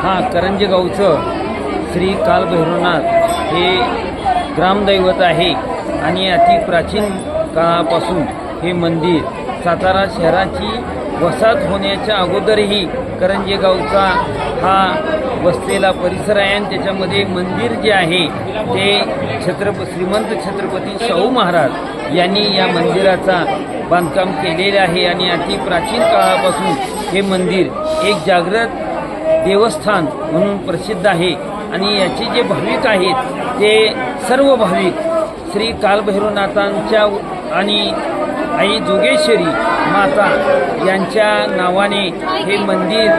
हा करंजेगावचं श्री कालभैरवनाथ हे ग्रामदैवत आहे. आणि अति प्राचीन काळापासून हे मंदिर सातारा शहराची वसाहत होण्याच्या अगोदरही करंजेगावचा हा वसलेला परिसर आहे. आणि त्याच्यामध्ये मंदिर जे आहे ते छत्रप श्रीमंत छत्रपती शाहू महाराज यांनी या मंदिराचा बांधकाम केलेले आहे. आणि अति प्राचीन काळापासून हे मंदिर एक जागृत देवस्थान म्हणून प्रसिद्ध आहे. आणि याचे जे भाविक आहेत ते सर्व भाविक श्री कालभैरवनाथांच्या आणि आई जोगेश्वरी माता यांच्या नावाने हे मंदिर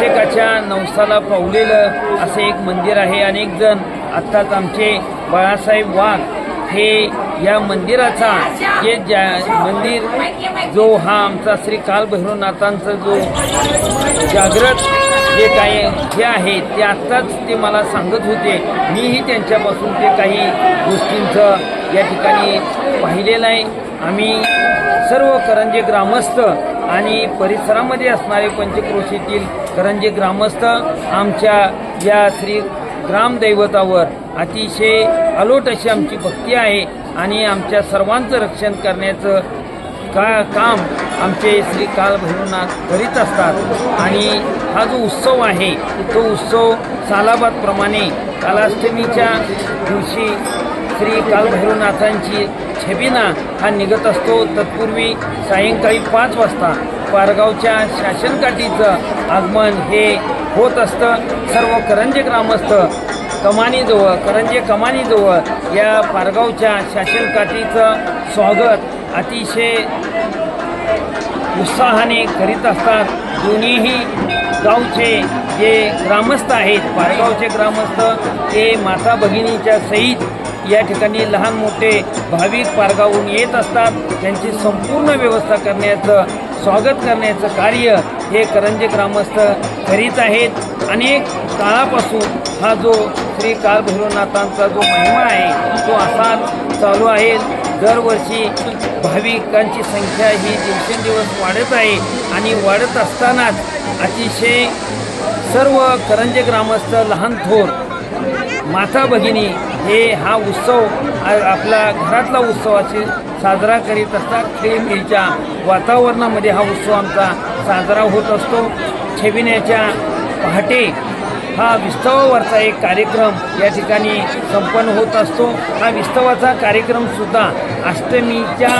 प्रत्येकाच्या नवसाला पावलेलं असं एक मंदिर आहे. अनेक जण आत्ताच आमचे बाळासाहेब वाघ हे या मंदिराचा जे ज्या मंदिर जो हा आमचा श्री कालभैरवनाथांचा जो जागृत जे काही हे आहे ते आत्ताच ते मला सांगत होते. मीही त्यांच्यापासून ते काही गोष्टींचं या ठिकाणी पाहिलेलं आहे. आम्ही सर्व करंजे ग्रामस्थ आणि परिसरामध्ये असणारे पंचक्रोशीतील करंजे ग्रामस्थ आमच्या या श्री ग्रामदैवतावर अतिशय अलोट अशी आमची भक्ती आहे आणि आमच्या सर्वांचं रक्षण करण्याचं का काम आमचे श्री कालभैरवनाथ करीत असतात. आणि हा जो उत्सव आहे तो उत्सव सालाबादप्रमाणे कालाष्टमीच्या दिवशी श्री कालभैरवनाथांची छबिना हा निघत असतो. तत्पूर्वी सायंकाळी पाच वाजता पारगावच्या शासनकाठीचं आगमन हे होत असतं. सर्व करंजे ग्रामस्थ कमानीजवळ करंजे कमानीजवळ या पारगावच्या शासनकाठीचं स्वागत अतिशय उत्साहाने करीत असतात. दोन्हीही गावचे जे ग्रामस्थ आहेत पारगावचे ग्रामस्थ ते माता भगिनीच्या सहित या ठिकाणी लहान मोठे भाविक पारगावून येत असतात. त्यांची संपूर्ण व्यवस्था करण्याचं स्वागत करण्याचं कार्य हे करंजे ग्रामस्थ करीत आहेत. अनेक काळापासून हा जो श्री कालभैरवनाथांचा जो महिमा आहे तो असाच चालू आहे. दरवर्षी भाविकांची संख्या ही दिवसेंदिवस वाढत आहे आणि वाढत असतानाच अतिशय सर्व करंजे ग्रामस्थ लहान थोर माता भगिनी हे हा उत्सव आपला घरातला उत्सवाची साजरा करीत असतात. खेळमेळीच्या वातावरणामध्ये हा उत्सव आमचा साजरा होत असतो. छेविण्याच्या पहाटे हा विस्तवावरचा एक कार्यक्रम या ठिकाणी संपन्न होत असतो. हा विस्तवाचा कार्यक्रमसुद्धा अष्टमीच्या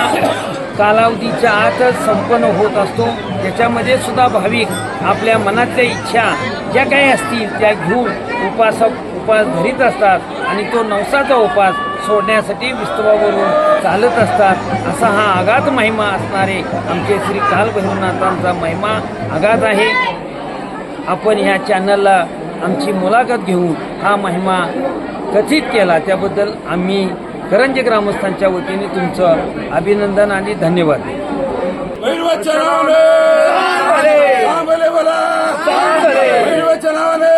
कालावधीच्या आतच संपन्न होत असतो. त्याच्यामध्ये सुद्धा भाविक आपल्या मनातल्या इच्छा ज्या काही असतील त्या घेऊन उपासक उपास धरीत असतात आणि तो नवसाचा उपास सोडण्यासाठी विस्तवावरून चालत असतात. असा हा आघात महिमा असणारे आमचे श्री कालभैरवनाथांचा महिमा आघात आहे. आपण ह्या चॅनलला आमची मुलाखत घेऊन हा महिमा कथित केला. त्याबद्दल आम्ही करंजे ग्रामस्थांच्या वतीने तुमचं अभिनंदन आणि धन्यवाद. भैरवाच्या नावाने!